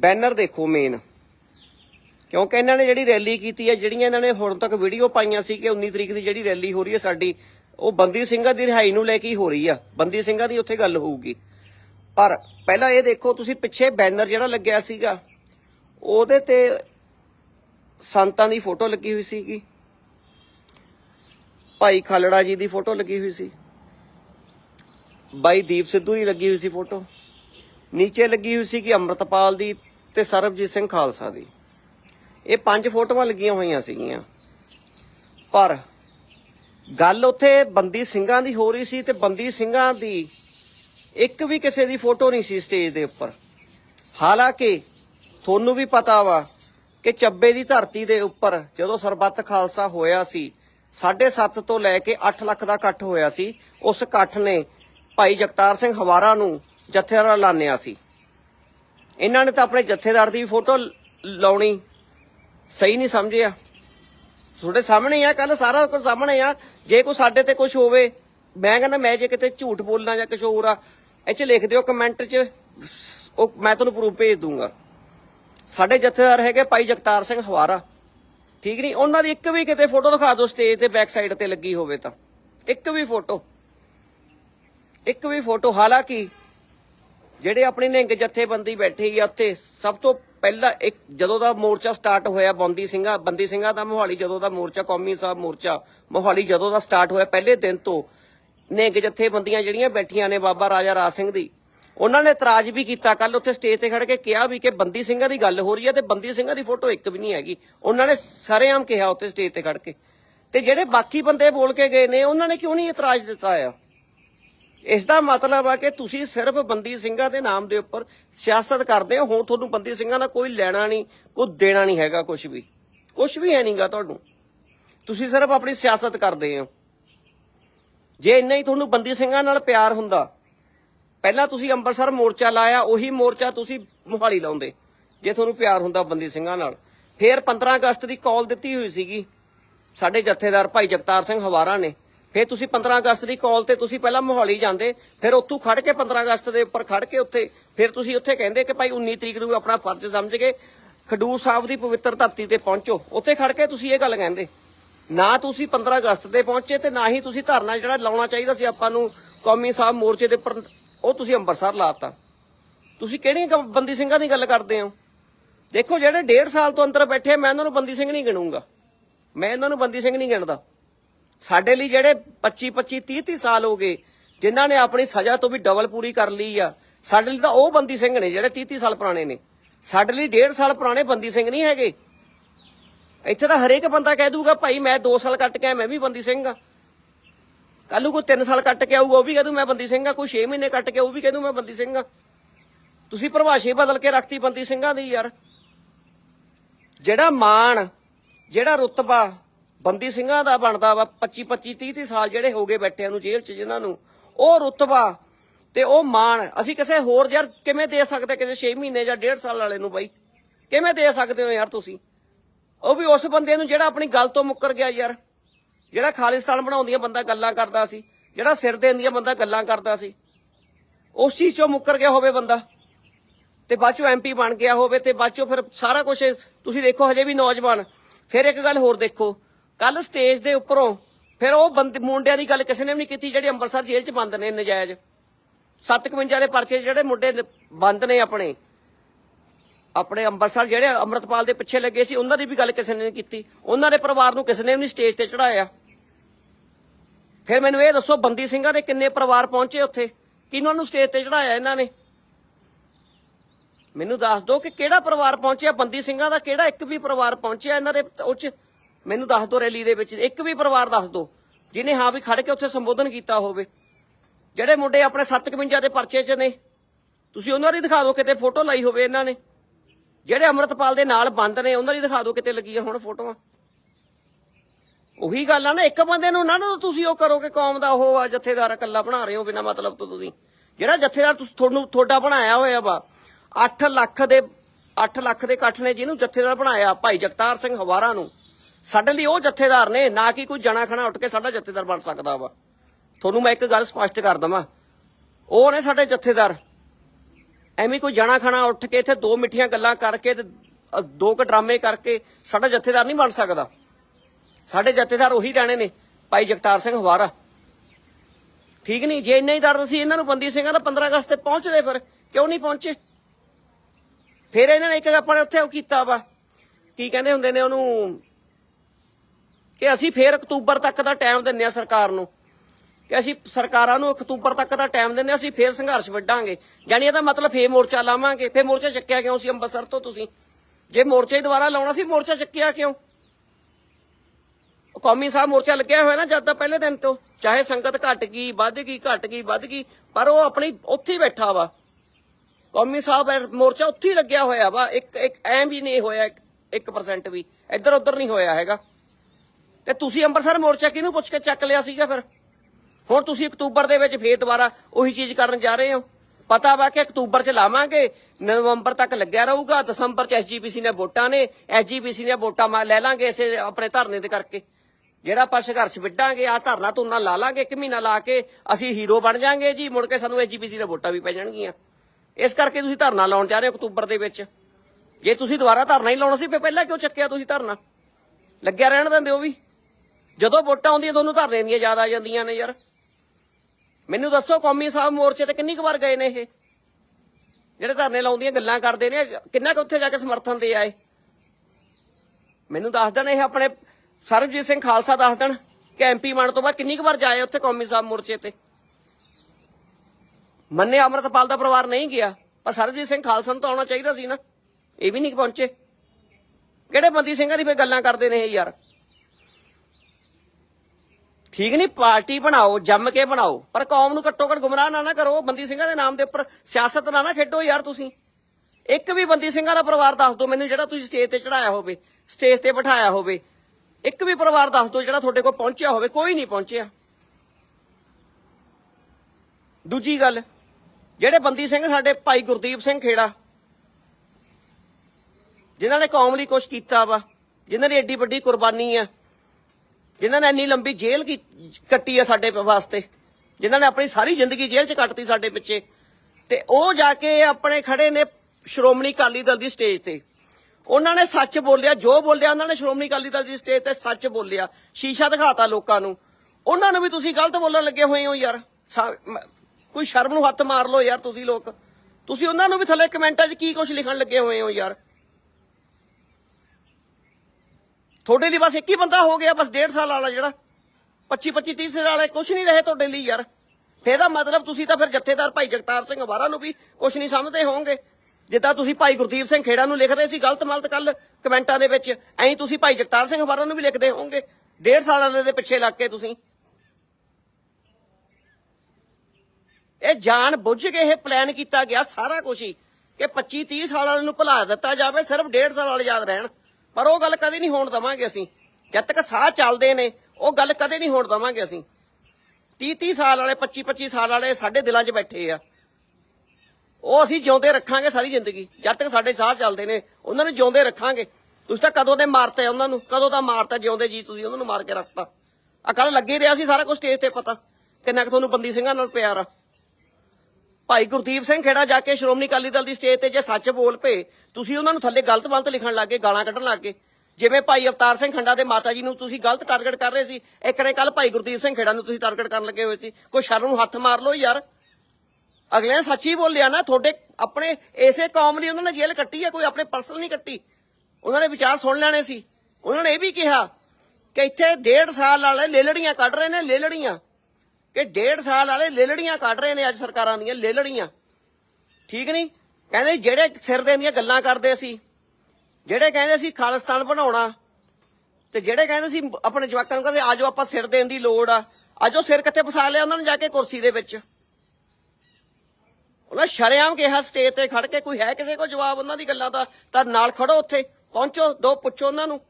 Banner ਦੇਖੋ main ਕਿਉਂਕਿ ਇਹਨਾਂ ਨੇ ਜਿਹੜੀ ਰੈਲੀ ਕੀਤੀ ਹੈ, ਜਿਹੜੀਆਂ ਇਹਨਾਂ ਨੇ ਹੁਣ ਤੱਕ ਵੀਡੀਓ ਪਾਈਆਂ ਸੀ ਕਿ 19 ਤਰੀਕ ਦੀ ਜਿਹੜੀ ਰੈਲੀ ਹੋ ਰਹੀ ਹੈ ਸਾਡੀ, ਉਹ ਬੰਦੀ ਸਿੰਘਾਂ ਦੀ ਰਿਹਾਈ ਨੂੰ ਲੈ ਕੇ ਹੀ ਹੋ ਰਹੀ ਆ। ਬੰਦੀ ਸਿੰਘਾਂ ਦੀ ਉੱਥੇ ਗੱਲ ਹੋਊਗੀ। ਪਰ ਪਹਿਲਾਂ ਇਹ ਦੇਖੋ, ਤੁਸੀਂ ਪਿੱਛੇ ਬੈਨਰ ਜਿਹੜਾ ਲੱਗਿਆ ਸੀਗਾ, ਉਹਦੇ ਤੇ ਸੰਤਾਂ ਦੀ ਫੋਟੋ ਲੱਗੀ ਹੋਈ ਸੀਗੀ। ਭਾਈ ਖਾਲੜਾ ਜੀ ਦੀ ਫੋਟੋ ਲੱਗੀ ਹੋਈ ਸੀ। ਬਾਈ ਦੀਪ ਸਿੱਧੂ ਦੀ ਲੱਗੀ ਹੋਈ ਸੀ ਫੋਟੋ। ਨੀਚੇ ਲੱਗੀ ਹੋਈ ਸੀ ਕਿ ਅੰਮ੍ਰਿਤਪਾਲ ਦੀ ਤੇ ਸਰਬਜੀਤ ਸਿੰਘ ਖਾਲਸਾ ਦੀ। ਇਹ ਪੰਜ ਫੋਟੋਆਂ ਲੱਗੀਆਂ ਹੋਈਆਂ ਸੀਗੀਆਂ। ਪਰ ਗੱਲ ਉੱਥੇ ਬੰਦੀ ਸਿੰਘਾਂ ਦੀ ਹੋ ਰਹੀ ਸੀ ਤੇ ਬੰਦੀ ਸਿੰਘਾਂ ਦੀ ਇੱਕ ਵੀ ਕਿਸੇ ਦੀ ਫੋਟੋ ਨਹੀਂ ਸੀ ਸਟੇਜ ਦੇ ਉੱਪਰ। ਹਾਲਾਂਕਿ ਤੁਹਾਨੂੰ ਵੀ ਪਤਾ ਵਾ ਕਿ ਚੱਬੇ ਦੀ ਧਰਤੀ ਦੇ ਉੱਪਰ ਜਦੋਂ ਸਰਬੱਤ ਖਾਲਸਾ ਹੋਇਆ ਸੀ 7.5 ਤੋਂ ਲੈ ਕੇ 8 ਲੱਖ ਦਾ ਇਕੱਠ ਹੋਇਆ ਸੀ, ਉਸ ਇਕੱਠ ਨੇ ਭਾਈ ਜਗਤਾਰ ਸਿੰਘ ਹਵਾਰਾ ਨੂੰ ਜਥੇਦਾਰ ਐਲਾਨਿਆ ਸੀ। ਇਹਨਾਂ ਨੇ ਤਾਂ ਆਪਣੇ ਜਥੇਦਾਰ ਦੀ ਫੋਟੋ ਲਾਉਣੀ। ਸਹੀ ਨਹੀਂ ਸਮਝਿਆ। ਤੁਹਾਡੇ ਸਾਹਮਣੇ ਆ ਕੱਲ ਸਾਰਾ ਕੁਝ ਸਾਹਮਣੇ ਆ। ਜੇ ਕੋਈ ਸਾਡੇ ਤੇ ਕੁਝ ਹੋਵੇ, ਮੈਂ ਕਹਿੰਦਾ ਮੈਂ ਜੇ ਕਿਤੇ ਝੂਠ ਬੋਲਣਾ ਜਾਂ ਕੁਝ ਹੋਰ ਆ, ਇਹ ਚ ਲਿਖ ਦਿਓ ਕਮੈਂਟ 'ਚ। ਉਹ ਮੈਂ ਤੁਹਾਨੂੰ ਪ੍ਰੂਫ ਭੇਜ ਦੂੰਗਾ। ਸਾਡੇ ਜਥੇਦਾਰ ਹੈਗੇ ਭਾਈ ਜਗਤਾਰ ਸਿੰਘ ਹਵਾਰਾ ਠੀਕ ਨਹੀਂ? ਉਹਨਾਂ ਦੀ ਇੱਕ ਵੀ ਕਿਤੇ ਫੋਟੋ ਦਿਖਾ ਦਿਓ ਸਟੇਜ ਤੇ ਬੈਕ ਸਾਈਡ ਤੇ ਲੱਗੀ ਹੋਵੇ ਤਾਂ। ਇੱਕ ਵੀ ਫੋਟੋ। ਇੱਕ ਵੀ ਫੋਟੋ। ਹਾਲਾਂਕਿ ਜਿਹੜੇ ਆਪਣੀ ਨਿਹੰਗ ਜਥੇਬੰਦੀ ਬੈਠੀ ਆ, ਉੱਥੇ ਸਭ ਤੋਂ ਪਹਿਲਾਂ ਇੱਕ ਜਦੋਂ ਦਾ ਮੋਰਚਾ ਸਟਾਰਟ ਹੋਇਆ ਬੰਦੀ ਸਿੰਘਾ ਬੰਦੀ ਸਿੰਘਾ ਦਾ ਮੋਹਾਲੀ, ਜਦੋਂ ਦਾ ਮੋਰਚਾ, ਕੌਮੀ ਸਾਹਿਬ ਮੋਰਚਾ, ਮੋਹਾਲੀ ਜਦੋਂ ਦਾ ਸਟਾਰਟ ਹੋਇਆ ਪਹਿਲੇ ਦਿਨ ਤੋਂ ਨਿਹੰਗ ਜਥੇਬੰਦੀਆਂ ਜਿਹੜੀਆਂ ਬੈਠੀਆਂ ਨੇ ਬਾਬਾ ਰਾਜਾ ਰਾਜ ਸਿੰਘ ਦੀ, ਉਹਨਾਂ ਨੇ ਇਤਰਾਜ਼ ਵੀ ਕੀਤਾ ਕੱਲ ਉੱਥੇ ਸਟੇਜ ਤੇ ਖੜ ਕੇ ਕਿਹਾ ਵੀ ਕਿ ਬੰਦੀ ਸਿੰਘਾਂ ਦੀ ਗੱਲ ਹੋ ਰਹੀ ਹੈ ਤੇ ਬੰਦੀ ਸਿੰਘਾਂ ਦੀ ਫੋਟੋ ਇੱਕ ਵੀ ਨਹੀਂ ਹੈਗੀ। ਉਹਨਾਂ ਨੇ ਸਰੇਆਮ ਕਿਹਾ ਉੱਥੇ ਸਟੇਜ ਤੇ ਖੜ ਕੇ। ਤੇ ਜਿਹੜੇ ਬਾਕੀ ਬੰਦੇ ਬੋਲ ਕੇ ਗਏ ਨੇ, ਉਹਨਾਂ ਨੇ ਕਿਉਂ ਨਹੀਂ ਇਤਰਾਜ਼ ਦਿੱਤਾ ਆ? ਇਸ ਦਾ ਮਤਲਬ ਆ ਕਿ ਤੁਸੀਂ ਸਿਰਫ ਬੰਦੀ ਸਿੰਘਾਂ ਦੇ ਨਾਮ ਦੇ ਉੱਪਰ ਸਿਆਸਤ ਕਰਦੇ ਹੋ, ਹੁਣ ਤੁਹਾਨੂੰ ਬੰਦੀ ਸਿੰਘਾਂ ਨਾਲ ਕੋਈ ਲੈਣਾ ਨਹੀਂ, ਕੋਈ ਦੇਣਾ ਨਹੀਂ ਹੈਗਾ ਕੁਝ ਵੀ। ਕੁਝ ਵੀ ਹੈ ਨਹੀਂਗਾ ਤੁਹਾਨੂੰ। ਤੁਸੀਂ ਸਿਰਫ ਆਪਣੀ ਸਿਆਸਤ ਕਰਦੇ ਹੋ। ਜੇ ਇੰਨਾ ਹੀ ਤੁਹਾਨੂੰ ਬੰਦੀ ਸਿੰਘਾਂ ਨਾਲ ਪਿਆਰ ਹੁੰਦਾ, ਪਹਿਲਾਂ ਤੁਸੀਂ ਅੰਮ੍ਰਿਤਸਰ ਮੋਰਚਾ ਲਾਇਆ, ਉਹੀ ਮੋਰਚਾ ਤੁਸੀਂ ਮੋਹਾਲੀ ਲਾਉਂਦੇ, ਜੇ ਤੁਹਾਨੂੰ ਪਿਆਰ ਹੁੰਦਾ ਬੰਦੀ ਸਿੰਘਾਂ ਨਾਲ। ਫਿਰ 15 ਅਗਸਤ ਦੀ ਕਾਲ ਦਿੱਤੀ ਹੋਈ ਸੀਗੀ। ਸਾਡੇ ਜਥੇਦਾਰ ਭਾਈ ਜਗਤਾਰ ਸਿੰਘ ਹਵਾਰਾ ਨੇ। ਫਿਰ ਤੁਸੀਂ 15 ਅਗਸਤ ਦੀ ਕਾਲ ਤੇ ਤੁਸੀਂ ਪਹਿਲਾਂ ਮੋਹਾਲੀ ਜਾਂਦੇ, ਫਿਰ ਉੱਥੋਂ ਖੜ ਕੇ 15 ਅਗਸਤ ਦੇ ਉੱਪਰ ਖੜ ਕੇ ਉੱਥੇ, ਫਿਰ ਤੁਸੀਂ ਉੱਥੇ ਕਹਿੰਦੇ ਕਿ ਭਾਈ 19 ਤਰੀਕ ਨੂੰ ਆਪਣਾ ਫਰਜ਼ ਸਮਝ ਕੇ ਖਡੂਰ ਸਾਹਿਬ ਦੀ ਪਵਿੱਤਰ ਧਰਤੀ ਤੇ ਪਹੁੰਚੋ। ਉੱਥੇ ਖੜ ਕੇ ਤੁਸੀਂ ਇਹ ਗੱਲ ਕਹਿੰਦੇ। ਨਾ ਤੁਸੀਂ 15 ਅਗਸਤ ਤੇ ਪਹੁੰਚੇ ਤੇ ਨਾ ਹੀ ਤੁਸੀਂ ਧਰਨਾ ਜਿਹੜਾ ਲਾਉਣਾ ਚਾਹੀਦਾ ਸੀ ਆਪਾਂ ਨੂੰ ਕੌਮੀ ਸਾਹਿਬ ਮੋਰਚੇ ਦੇ ਉੱਪਰ ਉਹ ਤੁਸੀਂ ਅੰਮ੍ਰਿਤਸਰ ਲਾਤਾ ਤੁਸੀਂ ਕਿਹੜੀ ਬੰਦੀ ਸਿੰਘਾਂ ਦੀ ਗੱਲ ਕਰਦੇ ਹੋ? ਦੇਖੋ ਜਿਹੜੇ 1.5 ਸਾਲ ਤੋਂ ਅੰਦਰ ਬੈਠੇ ਮੈਂ ਇਹਨਾਂ ਨੂੰ ਬੰਦੀ ਸਿੰਘ ਨਹੀਂ ਗਿਣੂੰਗਾ। ਮੈਂ ਇਹਨਾਂ ਨੂੰ ਬੰਦੀ ਸਿੰਘ ਨਹੀਂ ਗਿਣਦਾ। ਸਾਡੇ ਲਈ ਜਿਹੜੇ 25 25 30 30 ਸਾਲ ਹੋ ਗਏ, ਜਿਨ੍ਹਾਂ ਨੇ ਆਪਣੀ ਸਜ਼ਾ ਤੋਂ ਵੀ ਡਬਲ ਪੂਰੀ ਕਰ ਲਈ ਆ, ਸਾਡੇ ਲਈ ਤਾਂ ਉਹ ਬੰਦੀ ਸਿੰਘ ਨੇ ਜਿਹੜੇ 30 30 ਸਾਲ ਪੁਰਾਣੇ ਨੇ। ਸਾਡੇ ਲਈ 1.5 ਸਾਲ ਪੁਰਾਣੇ ਬੰਦੀ ਸਿੰਘ ਨਹੀਂ ਹੈਗੇ। ਇੱਥੇ ਤਾਂ ਹਰੇਕ ਬੰਦਾ ਕਹਿ ਦੂਗਾ, ਭਾਈ ਮੈਂ 2 ਸਾਲ ਕੱਟ ਕੇ ਆਇਆ, ਮੈਂ ਵੀ ਬੰਦੀ ਸਿੰਘ ਆ। ਕੱਲ ਨੂੰ ਕੋਈ 3 ਸਾਲ ਕੱਟ ਕੇ ਆਊਗਾ, ਉਹ ਵੀ ਕਹਿ ਦੂ ਮੈਂ ਬੰਦੀ ਸਿੰਘ ਆ। ਕੋਈ 6 ਮਹੀਨੇ ਕੱਟ ਕੇ ਉਹ ਵੀ ਕਹਿ ਦੂ ਮੈਂ ਬੰਦੀ ਸਿੰਘ ਆ। ਤੁਸੀਂ ਪਰਿਭਾਸ਼ਾ ਬਦਲ ਕੇ ਰੱਖਤੀ ਬੰਦੀ ਸਿੰਘਾਂ ਦੀ ਯਾਰ। ਜਿਹੜਾ ਮਾਣ, ਜਿਹੜਾ ਰੁਤਬਾ ਬੰਦੀ ਸਿੰਘਾਂ ਦਾ ਬਣਦਾ ਵਾ 25 25 30 30 ਸਾਲ ਜਿਹੜੇ ਹੋ ਗਏ ਬੈਠਿਆਂ ਨੂੰ ਜੇਲ੍ਹ 'ਚ ਜਿਨ੍ਹਾਂ ਨੂੰ, ਉਹ ਰੁਤਬਾ ਤੇ ਉਹ ਮਾਣ। ਅਸੀਂ ਕਿਸੇ ਹੋਰ ਯਾਰ ਕਿਵੇਂ ਦੇ ਸਕਦੇ ਕਿਸੇ 6 ਮਹੀਨੇ ਜਾਂ 1.5 ਸਾਲ ਵਾਲੇ ਨੂੰ ਬਾਈ? ਕਿਵੇਂ ਦੇ ਸਕਦੇ ਹੋ ਯਾਰ ਤੁਸੀਂ? ਉਹ ਵੀ ਉਸ ਬੰਦੇ ਨੂੰ ਜਿਹੜਾ ਆਪਣੀ ਗੱਲ ਤੋਂ ਮੁੱਕਰ ਗਿਆ ਯਾਰ। ਜਿਹੜਾ ਖਾਲਿਸਤਾਨ ਬਣਾਉਂਦੀਆਂ ਬੰਦਾ ਗੱਲਾਂ ਕਰਦਾ ਸੀ, ਜਿਹੜਾ ਸਿਰ ਦੇ ਬੰਦਾ ਗੱਲਾਂ ਕਰਦਾ ਸੀ। ਉਸ ਚੀਜ਼ ਚੋਂ ਮੁੱਕਰ ਗਿਆ ਹੋਵੇ ਬੰਦਾ। ਤੇ ਬਾਅਦ ਚੋਂ ਐਮਪੀ ਬਣ ਗਿਆ ਹੋਵੇ ਤੇ ਬਾਅਦ ਚੋਂ ਫਿਰ ਸਾਰਾ ਕੁਝ ਤੁਸੀਂ ਦੇਖੋ ਹਜੇ ਵੀ ਨੌਜਵਾਨ। ਫਿਰ ਇੱਕ ਗੱਲ ਹੋਰ ਦੇਖੋ ਕੱਲ ਸਟੇਜ ਦੇ ਉੱਪਰੋਂ ਫਿਰ ਉਹ ਬੰਦੇ, ਮੁੰਡਿਆਂ ਦੀ ਗੱਲ ਕਿਸੇ ਨੇ ਵੀ ਨਹੀਂ ਕੀਤੀ, ਜਿਹੜੇ ਅੰਮ੍ਰਿਤਸਰ ਜੇਲ੍ਹ 'ਚ ਬੰਦ ਨੇ ਨਜਾਇਜ਼। 57 ਦੇ ਪਰਚੇ ਜਿਹੜੇ ਮੁੰਡੇ ਬੰਦ ਨੇ ਆਪਣੇ ਆਪਣੇ ਅੰਮ੍ਰਿਤਸਰ ਜਿਹੜੇ ਅੰਮ੍ਰਿਤਪਾਲ ਦੇ ਪਿੱਛੇ ਲੱਗੇ ਸੀ, ਉਹਨਾਂ ਦੀ ਵੀ ਗੱਲ ਕਿਸੇ ਨੇ ਨਹੀਂ ਕੀਤੀ। ਉਹਨਾਂ ਦੇ ਪਰਿਵਾਰ ਨੂੰ ਕਿਸੇ ਨੇ ਵੀ ਨਹੀਂ ਸਟੇਜ ਤੇ ਚੜਾਇਆ ਫਿਰ ਮੈਨੂੰ ਇਹ ਦੱਸੋ, ਬੰਦੀ ਸਿੰਘਾਂ ਦੇ ਕਿੰਨੇ ਪਰਿਵਾਰ ਪਹੁੰਚੇ ਉੱਥੇ? ਕਿਹਨਾਂ ਨੂੰ ਸਟੇਜ ਤੇ ਚੜਾਇਆ ਇਹਨਾਂ ਨੇ? ਮੈਨੂੰ ਦੱਸ ਦਿਓ ਕਿ ਕਿਹੜਾ ਪਰਿਵਾਰ ਪਹੁੰਚਿਆ? ਬੰਦੀ ਸਿੰਘਾਂ ਦਾ ਕਿਹੜਾ ਇੱਕ ਵੀ ਪਰਿਵਾਰ ਪਹੁੰਚਿਆ ਇਹਨਾਂ ਦੇ, ਉਹ ਚ? ਮੈਨੂੰ ਦੱਸ ਦਿਓ ਰੈਲੀ ਦੇ ਵਿੱਚ, ਇੱਕ ਵੀ ਪਰਿਵਾਰ ਦੱਸ ਦਿਓ ਜਿਹਨੇ ਹਾਂ ਵੀ ਖੜ ਕੇ ਉੱਥੇ ਸੰਬੋਧਨ ਕੀਤਾ ਹੋਵੇ। ਜਿਹੜੇ ਮੁੰਡੇ ਆਪਣੇ 751 ਦੇ ਪਰਚੇ 'ਚ ਨੇ, ਤੁਸੀਂ ਉਹਨਾਂ ਦੀ ਦਿਖਾ ਦਿਓ ਕਿਤੇ ਫੋਟੋ ਲਾਈ ਹੋਵੇ ਇਹਨਾਂ ਨੇ। ਜਿਹੜੇ ਅੰਮ੍ਰਿਤਪਾਲ ਦੇ ਨਾਲ ਬੰਦ ਨੇ, ਉਹਨਾਂ ਦੀ ਦਿਖਾ ਦਿਓ ਕਿਤੇ ਲੱਗੀਆਂ ਹੁਣ ਫੋਟੋਆਂ। ਉਹੀ ਗੱਲ ਆ ਨਾ, ਇੱਕ ਬੰਦੇ ਨੂੰ ਨਾ ਨਾ ਤੁਸੀਂ ਉਹ ਕਰੋ ਕਿ ਕੌਮ ਦਾ ਉਹ ਆ, ਜਥੇਦਾਰ ਇਕੱਲਾ ਬਣਾ ਰਹੇ ਹੋ ਬਿਨਾਂ ਮਤਲਬ ਤੋਂ ਤੁਸੀਂ। ਜਿਹੜਾ ਜਥੇਦਾਰ ਤੁਸੀਂ, ਤੁਹਾਨੂੰ, ਤੁਹਾਡਾ ਬਣਾਇਆ ਹੋਇਆ ਵਾ 8 ਲੱਖ ਦੇ 8 ਲੱਖ ਦੇ ਇਕੱਠ ਨੇ ਜਿਹਨੂੰ ਜਥੇਦਾਰ ਬਣਾਇਆ, ਭਾਈ ਜਗਤਾਰ ਸਿੰਘ ਹਵਾਰਾ ਨੂੰ। ਸਾਡੇ ਲਈ ਉਹ ਜਥੇਦਾਰ ਨੇ, ਨਾ ਕਿ ਕੋਈ ਜਣਾ ਖਣਾ ਉੱਠ ਕੇ ਸਾਡਾ ਜਥੇਦਾਰ ਬਣ ਸਕਦਾ ਵਾ। ਤੁਹਾਨੂੰ ਮੈਂ ਇੱਕ ਗੱਲ ਸਪਸ਼ਟ ਕਰ ਦਵਾਂ। ਉਹ ਨੇ ਸਾਡੇ ਜਥੇਦਾਰ। ਐਵੇਂ ਕੋਈ ਜਾਣਾ ਖਾਣਾ ਉੱਠ ਕੇ ਇੱਥੇ ਦੋ ਮਿੱਠੀਆਂ ਗੱਲਾਂ ਕਰਕੇ ਤੇ ਦੋ ਕ ਡਰਾਮੇ ਕਰਕੇ ਸਾਡਾ ਜਥੇਦਾਰ ਨਹੀਂ ਬਣ ਸਕਦਾ। ਸਾਡੇ ਜਥੇਦਾਰ ਉਹੀ ਰਹਿਣੇ ਨੇ, ਭਾਈ ਜਗਤਾਰ ਸਿੰਘ ਹਵਾਰਾ। ਠੀਕ ਨਹੀਂ? ਜੇ ਇੰਨਾ ਹੀ ਦਰਦ ਸੀ, ਇਹਨਾਂ ਨੂੰ ਬੰਦੀ ਸਿੰਘਾਂ ਦਾ 15 ਅਗਸਤ ਤੇ ਪਹੁੰਚਦੇ ਫਿਰ, ਕਿਉਂ ਨਹੀਂ ਪਹੁੰਚੇ? ਫਿਰ ਇਹਨਾਂ ਨੇ ਇੱਕ ਆਪਾਂ ਨੇ ਉੱਥੇ ਉਹ ਕੀਤਾ ਵਾ। ਕੀ ਕਹਿੰਦੇ ਹੁੰਦੇ ਨੇ ਉਹਨੂੰ? ਕਿ ਅਸੀਂ ਫੇਰ ਅਕਤੂਬਰ ਤੱਕ ਦਾ ਟਾਈਮ ਦਿੰਨੇ ਆ ਸਰਕਾਰ ਨੂੰ। ਕਿ ਅਸੀਂ ਸਰਕਾਰਾਂ ਨੂੰ ਅਕਤੂਬਰ ਤੱਕ ਦਾ ਟਾਈਮ ਦਿੰਨੇ ਆ, ਅਸੀਂ ਫੇਰ ਸੰਘਰਸ਼ ਵੱਢਾਂਗੇ। ਯਾਨੀ ਇਹਦਾ ਮਤਲਬ ਫੇਰ ਮੋਰਚਾ ਲਾਵਾਂਗੇ। ਫੇਰ ਮੋਰਚਾ ਚੱਕਿਆ ਕਿਉਂ ਸੀ? ਅੰਮ੍ਰਿਤਸਰ ਤੋਂ ਤੁਸੀਂ। ਜੇ ਮੋਰਚਾ ਹੀ ਦੁਬਾਰਾ ਲਾਉਣਾ ਸੀ ਮੋਰਚਾ ਚੱਕਿਆ ਕਿਉਂ? ਕੌਮੀ ਸਾਹਿਬ ਮੋਰਚਾ ਲੱਗਿਆ ਹੋਇਆ ਨਾ ਜਦ ਤਾਂ ਪਹਿਲੇ ਦਿਨ ਤੋਂ। ਚਾਹੇ ਸੰਗਤ ਘਟ ਗਈ ਵੱਧ ਗਈ ਘਟ ਗਈ ਵੱਧ ਗਈ ਪਰ ਉਹ ਆਪਣੀ ਉੱਥੇ ਹੀ ਬੈਠਾ ਵਾ। ਕੌਮੀ ਸਾਹਿਬ ਮੋਰਚਾ ਉੱਥੇ ਹੀ ਲੱਗਿਆ ਹੋਇਆ ਵਾ। ਇੱਕ ਇੱਕ ਐਂ ਵੀ ਨਹੀਂ ਹੋਇਆ 1% ਵੀ। ਇੱਧਰ ਉੱਧਰ ਨਹੀਂ ਹੋਇਆ ਹੈਗਾ। ਤੇ ਤੁਸੀਂ ਅੰਮ੍ਰਿਤਸਰ ਮੋਰਚਾ ਕਿਹਨੂੰ ਪੁੱਛ ਕੇ ਚੱਕ ਲਿਆ ਸੀਗਾ ਫਿਰ? ਹੁਣ ਤੁਸੀਂ ਅਕਤੂਬਰ ਦੇ ਵਿੱਚ ਫੇਰ ਦੁਬਾਰਾ ਉਹੀ ਚੀਜ਼ ਕਰਨ ਜਾ ਰਹੇ ਹੋ। ਪਤਾ ਵਾ ਕਿ ਅਕਤੂਬਰ ਚ ਲਾਵਾਂਗੇ, ਨਵੰਬਰ ਤੱਕ ਲੱਗਿਆ ਰਹੂਗਾ, ਦਸੰਬਰ ਚ ਐਸਜੀਪੀਸੀ ਨੇ ਵੋਟਾਂ ਨੇ ਐਸਜੀਪੀਸੀ ਨੇ ਵੋਟਾਂ ਮਾ ਲੈ ਲਾਂਗੇ ਇਸੇ ਆਪਣੇ ਧਰਨੇ ਦੇ ਕਰਕੇ। ਜਿਹੜਾ ਆਪਾਂ ਸੰਘਰਸ਼ ਵਿੱਢਾਂਗੇ ਆ ਧਰਨਾ ਤੁਰਨਾ ਲਾ ਲਾਂਗੇ, ਇੱਕ ਮਹੀਨਾ ਲਾ ਕੇ ਅਸੀਂ ਹੀਰੋ ਬਣ ਜਾਾਂਗੇ ਜੀ, ਮੁੜ ਕੇ ਸਾਨੂੰ ਐਸਜੀਪੀਸੀ ਦੇ ਵੋਟਾਂ ਵੀ ਪੈ ਜਾਣਗੀਆਂ। ਇਸ ਕਰਕੇ ਤੁਸੀਂ ਧਰਨਾ ਲਾਉਣ ਜਾ ਰਹੇ ਹੋ ਅਕਤੂਬਰ ਦੇ ਵਿੱਚ। ਜੇ ਤੁਸੀਂ ਦੁਬਾਰਾ ਧਰਨਾ ਹੀ ਲਾਉਣਾ ਸੀ, ਫਿਰ ਪਹਿਲਾਂ ਕਿਉਂ ਚੱਕਿਆ ਤੁਸੀਂ ਧਰਨਾ? ਲੱਗਿਆ ਰਹਿਣ ਦਿੰਦੇ ਉਹ ਵੀ। ਜਦੋਂ ਵੋਟਾਂ ਆਉਂਦੀਆਂ ਤੁਹਾਨੂੰ ਧਰਨੇ ਦੀਆਂ ਯਾਦ ਆ ਜਾਂਦੀਆਂ ਨੇ ਯਾਰ। ਮੈਨੂੰ ਦੱਸੋ, ਕੌਮੀ ਸਾਹਿਬ ਮੋਰਚੇ ਤੇ ਕਿੰਨੀ ਕੁ ਵਾਰ ਗਏ ਨੇ ਇਹ? ਜਿਹੜੇ ਧਰਨੇ ਲਾਉਂਦੀਆਂ, ਗੱਲਾਂ ਕਰਦੇ ਨੇ, ਕਿੰਨਾ ਕੁ ਉੱਥੇ ਜਾ ਕੇ ਸਮਰਥਨ ਦੇ ਆਏ ਮੈਨੂੰ ਦੱਸ ਦੇਣ, ਇਹ ਆਪਣੇ ਸਰਬਜੀਤ ਸਿੰਘ ਖਾਲਸਾ ਦੱਸ ਦੇਣ ਕਿ ਐਮਪੀ ਬਣ ਤੋਂ ਬਾਅਦ ਕਿੰਨੀ ਕੁ ਵਾਰ ਜਾਏ ਉੱਥੇ ਕੌਮੀ ਸਾਹਿਬ ਮੋਰਚੇ ਤੇ? ਮੰਨੇ ਅਮਰਤਪਾਲ ਦਾ ਪਰਿਵਾਰ ਨਹੀਂ ਗਿਆ, ਪਰ ਸਰਬਜੀਤ ਸਿੰਘ ਖਾਲਸਾ ਨੂੰ ਤਾਂ ਆਉਣਾ ਚਾਹੀਦਾ ਸੀ ਨਾ। ਇਹ ਵੀ ਨਹੀਂ ਪਹੁੰਚੇ। ਕਿਹੜੇ ਬੰਦੀ ਸਿੰਘਾਂ ਦੀ ਫੇਰ ਗੱਲਾਂ ਕਰਦੇ ਨੇ ਇਹ ਯਾਰ? ਠੀਕ ਨਹੀਂ, ਪਾਰਟੀ ਬਣਾਓ, ਜੰਮ ਕੇ ਬਣਾਓ, ਪਰ ਕੌਮ ਨੂੰ ਘੱਟੋ ਘੱਟ ਗੁੰਮਰਾਹ ਨਾ ਨਾ ਕਰੋ, ਬੰਦੀ ਸਿੰਘਾਂ ਦੇ ਨਾਮ ਦੇ ਉੱਪਰ ਸਿਆਸਤ ਨਾ ਨਾ ਖੇਡੋ ਯਾਰ ਤੁਸੀਂ। ਇੱਕ ਵੀ ਬੰਦੀ ਸਿੰਘਾਂ ਦਾ ਪਰਿਵਾਰ ਦੱਸ ਦਿਓ ਮੈਨੂੰ, ਜਿਹੜਾ ਤੁਸੀਂ ਸਟੇਜ ਤੇ ਚੜਾਇਆ ਹੋਵੇ, ਸਟੇਜ ਤੇ ਬਿਠਾਇਆ ਹੋਵੇ। ਇੱਕ ਵੀ ਪਰਿਵਾਰ ਦੱਸ ਦਿਓ ਜਿਹੜਾ ਤੁਹਾਡੇ ਕੋਲ ਪਹੁੰਚਿਆ ਹੋਵੇ, ਕੋਈ ਨਹੀਂ ਪਹੁੰਚਿਆ। ਦੂਜੀ ਗੱਲ, ਜਿਹੜੇ ਬੰਦੀ ਸਿੰਘ ਸਾਡੇ ਭਾਈ ਗੁਰਦੀਪ ਸਿੰਘ ਖੇੜਾ, ਜਿਨ੍ਹਾਂ ਨੇ ਕੌਮ ਲਈ ਕੁਝ ਕੀਤਾ ਵਾ, ਜਿਨ੍ਹਾਂ ਦੀ ਐਡੀ ਵੱਡੀ ਕੁਰਬਾਨੀ ਆ ਜਿਨ੍ਹਾਂ ਨੇ ਇੰਨੀ ਲੰਬੀ ਜੇਲ੍ਹ ਕੀ ਕੱਟੀ ਆ ਸਾਡੇ ਵਾਸਤੇ, ਜਿਨ੍ਹਾਂ ਨੇ ਆਪਣੀ ਸਾਰੀ ਜ਼ਿੰਦਗੀ ਜੇਲ੍ਹ 'ਚ ਕੱਟਤੀ ਸਾਡੇ ਪਿੱਛੇ, ਤੇ ਉਹ ਜਾ ਕੇ ਆਪਣੇ ਖੜੇ ਨੇ ਸ਼੍ਰੋਮਣੀ ਅਕਾਲੀ ਦਲ ਦੀ ਸਟੇਜ ਤੇ। ਉਹਨਾਂ ਨੇ ਸੱਚ ਬੋਲਿਆ, ਜੋ ਬੋਲਿਆ, ਉਹਨਾਂ ਨੇ ਸ਼੍ਰੋਮਣੀ ਅਕਾਲੀ ਦਲ ਦੀ ਸਟੇਜ ਤੇ ਸੱਚ ਬੋਲਿਆ, ਸ਼ੀਸ਼ਾ ਦਿਖਾਤਾ ਲੋਕਾਂ ਨੂੰ। ਉਹਨਾਂ ਨੂੰ ਵੀ ਤੁਸੀਂ ਗਲਤ ਬੋਲਣ ਲੱਗੇ ਹੋਏ ਹੋ ਯਾਰ। ਕੋਈ ਸ਼ਰਮ ਨੂੰ ਹੱਥ ਮਾਰ ਲਓ ਯਾਰ ਤੁਸੀਂ ਲੋਕ। ਤੁਸੀਂ ਉਹਨਾਂ ਨੂੰ ਵੀ ਥੱਲੇ ਕਮੈਂਟਾਂ 'ਚ ਕੀ ਕੁਝ ਲਿਖਣ ਲੱਗੇ ਹੋਏ ਹੋ ਯਾਰ। ਤੁਹਾਡੇ ਲਈ ਬਸ ਇੱਕ ਹੀ ਬੰਦਾ ਹੋ ਗਿਆ, ਬਸ 1.5 ਸਾਲ ਵਾਲਾ ਜਿਹੜਾ। 25 25 30 ਸਾਲ ਵਾਲੇ ਕੁਝ ਨਹੀਂ ਰਹੇ ਤੁਹਾਡੇ ਲਈ ਯਾਰ। ਫੇਰ ਇਹਦਾ ਮਤਲਬ ਤੁਸੀਂ ਤਾਂ ਫਿਰ ਜਥੇਦਾਰ ਭਾਈ ਜਗਤਾਰ ਸਿੰਘ ਵਾਰਾ ਨੂੰ ਵੀ ਕੁਝ ਨਹੀਂ ਸਮਝਦੇ ਹੋਵੋਗੇ। ਜਿੱਦਾਂ ਤੁਸੀਂ ਭਾਈ ਗੁਰਦੀਪ ਸਿੰਘ ਖੇੜਾ ਨੂੰ ਲਿਖ ਰਹੇ ਸੀ ਗਲਤ ਮਲਤ ਕੱਲ ਕਮੈਂਟਾਂ ਦੇ ਵਿੱਚ, ਐਂ ਤੁਸੀਂ ਭਾਈ ਜਗਤਾਰ ਸਿੰਘ ਵਾਰਾ ਨੂੰ ਵੀ ਲਿਖਦੇ ਹੋਵੋਗੇ। 1.5 ਸਾਲ ਵਾਲੇ ਦੇ ਪਿੱਛੇ ਲੱਗ ਕੇ ਤੁਸੀਂ। ਇਹ ਜਾਣ ਬੁੱਝ ਕੇ ਇਹ ਪਲਾਨ ਕੀਤਾ ਗਿਆ ਸਾਰਾ ਕੁਝ ਹੀ ਕਿ 25 30 ਸਾਲ ਵਾਲੇ ਨੂੰ ਭੁਲਾ ਦਿੱਤਾ ਜਾਵੇ, ਸਿਰਫ 1.5 ਸਾਲ ਵਾਲੇ ਯਾਦ ਰਹਿਣ। ਪਰ ਉਹ ਗੱਲ ਕਦੇ ਨਹੀਂ ਹੋਣ ਦਵਾਂਗੇ ਅਸੀਂ। ਜਦ ਤੱਕ ਸਾਹ ਚੱਲਦੇ ਨੇ, ਉਹ ਗੱਲ ਕਦੇ ਨਹੀਂ ਹੋਣ ਦਵਾਂਗੇ ਅਸੀਂ। 30 30 ਸਾਲ ਵਾਲੇ 25 25 ਸਾਲ ਵਾਲੇ ਸਾਡੇ ਦਿਲਾਂ 'ਚ ਬੈਠੇ ਆ। ਉਹ ਅਸੀਂ ਜਿਉਂਦੇ ਰੱਖਾਂਗੇ ਸਾਰੀ ਜ਼ਿੰਦਗੀ। ਜਦ ਤੱਕ ਸਾਡੇ ਸਾਹ ਚੱਲਦੇ ਨੇ, ਉਹਨਾਂ ਨੂੰ ਜਿਉਂਦੇ ਰੱਖਾਂਗੇ। ਤੁਸੀਂ ਤਾਂ ਕਦੋਂ ਦੇ ਮਾਰਤੇ ਉਹਨਾਂ ਨੂੰ? ਕਦੋਂ ਦਾ ਮਾਰਤਾ ਜਿਉਂਦੇ ਜੀ ਤੁਸੀਂ? ਉਹਨਾਂ ਨੂੰ ਮਾਰ ਕੇ ਰੱਖਤਾ। ਆ ਕੱਲ ਲੱਗੇ ਰਿਹਾ ਸੀ ਸਾਰਾ ਕੁਝ ਸਟੇਜ ਤੇ ਪਤਾ। ਕਿੰਨਾ ਕੁ ਤੁਹਾਨੂੰ ਬੰਦੀ ਸਿੰਘਾਂ ਨਾਲ ਪਿਆਰ ਆ। ਭਾਈ ਗੁਰਦੀਪ ਸਿੰਘ ਖੇੜਾ ਜਾ ਕੇ ਸ਼੍ਰੋਮਣੀ ਅਕਾਲੀ ਦਲ ਦੀ ਸਟੇਜ ਤੇ ਜੇ ਸੱਚ ਬੋਲ ਪਏ, ਤੁਸੀਂ ਉਹਨਾਂ ਨੂੰ ਥੱਲੇ ਗਲਤ ਮਲਤ ਲਿਖਣ ਲੱਗੇ ਗਾਲਾਂ ਕੱਢਣ ਲੱਗੇ ਜਿਵੇਂ ਭਾਈ ਅਵਤਾਰ ਸਿੰਘ ਖੰਡਾ ਦੇ ਮਾਤਾ ਜੀ ਨੂੰ ਤੁਸੀਂ ਗਲਤ ਟਾਰਗੇਟ ਕਰ ਰਹੇ ਸੀ ਇੱਕ ਨੇ ਕੱਲ ਭਾਈ ਗੁਰਦੀਪ ਸਿੰਘ ਖੇੜਾ ਨੂੰ ਤੁਸੀਂ ਟਾਰਗੇਟ ਕਰਨ ਲੱਗੇ ਹੋਏ ਸੀ? ਕੋਈ ਸ਼ਰਮ ਨੂੰ ਹੱਥ ਮਾਰ ਲਓ ਯਾਰ। ਅਗਲੇ ਨੇ ਸੱਚੀ ਬੋਲਿਆ ਨਾ, ਤੁਹਾਡੇ ਆਪਣੇ ਇਸੇ ਕੌਮ ਲਈ ਉਹਨਾਂ ਨੇ ਜੇਲ੍ਹ ਕੱਟੀ ਹੈ ਕੋਈ ਆਪਣੇ ਪਰਸਨਲ ਨਹੀਂ ਕੱਟੀ। ਉਹਨਾਂ ਨੇ ਵਿਚਾਰ ਸੁਣ ਲੈਣੇ ਸੀ। ਉਹਨਾਂ ਨੇ ਇਹ ਵੀ ਕਿਹਾ ਕਿ ਇੱਥੇ ਡੇਢ ਸਾਲ ਵਾਲੇ ਲੇਲੜੀਆਂ ਕੱਢ ਰਹੇ ਨੇ, ਲੇਲੜੀਆਂ। ਕਿ ਡੇਢ ਸਾਲ ਵਾਲੇ ਲੇਲੜੀਆਂ ਕੱਢ ਰਹੇ ਨੇ ਅੱਜ ਸਰਕਾਰਾਂ ਦੀਆਂ, ਲੇਲੜੀਆਂ। ਠੀਕ ਨਹੀਂ? ਕਹਿੰਦੇ ਜਿਹੜੇ ਸਿਰ ਦੇ ਦੀਆਂ ਗੱਲਾਂ ਕਰਦੇ ਸੀ, ਜਿਹੜੇ ਕਹਿੰਦੇ ਸੀ ਖਾਲਿਸਤਾਨ ਬਣਾਉਣਾ, ਤੇ ਜਿਹੜੇ ਕਹਿੰਦੇ ਸੀ ਆਪਣੇ ਜਵਾਕਾਂ ਨੂੰ ਕਹਿੰਦੇ, ਆਜੋ ਆਪਾਂ ਸਿਰ ਦੇਣ ਦੀ ਲੋੜ ਆ। ਅੱਜ ਉਹ ਸਿਰ ਕਿੱਥੇ ਫਸਾ ਲਿਆ ਉਹਨਾਂ ਨੂੰ ਜਾ ਕੇ ਕੁਰਸੀ ਦੇ ਵਿੱਚ? ਉਹਨਾਂ ਸ਼ਰਿਆਮ ਕਿਹਾ ਸਟੇਜ ਤੇ ਖੜ ਕੇ ਕੋਈ ਹੈ ਕਿਸੇ ਕੋਲ ਜਵਾਬ ਉਹਨਾਂ ਦੀ ਗੱਲਾਂ ਦਾ? ਤਾਂ ਨਾਲ ਖੜੋ ਉੱਥੇ, ਪਹੁੰਚੋ, ਦੋ ਪੁੱਛੋ ਉਹਨਾਂ ਨੂੰ।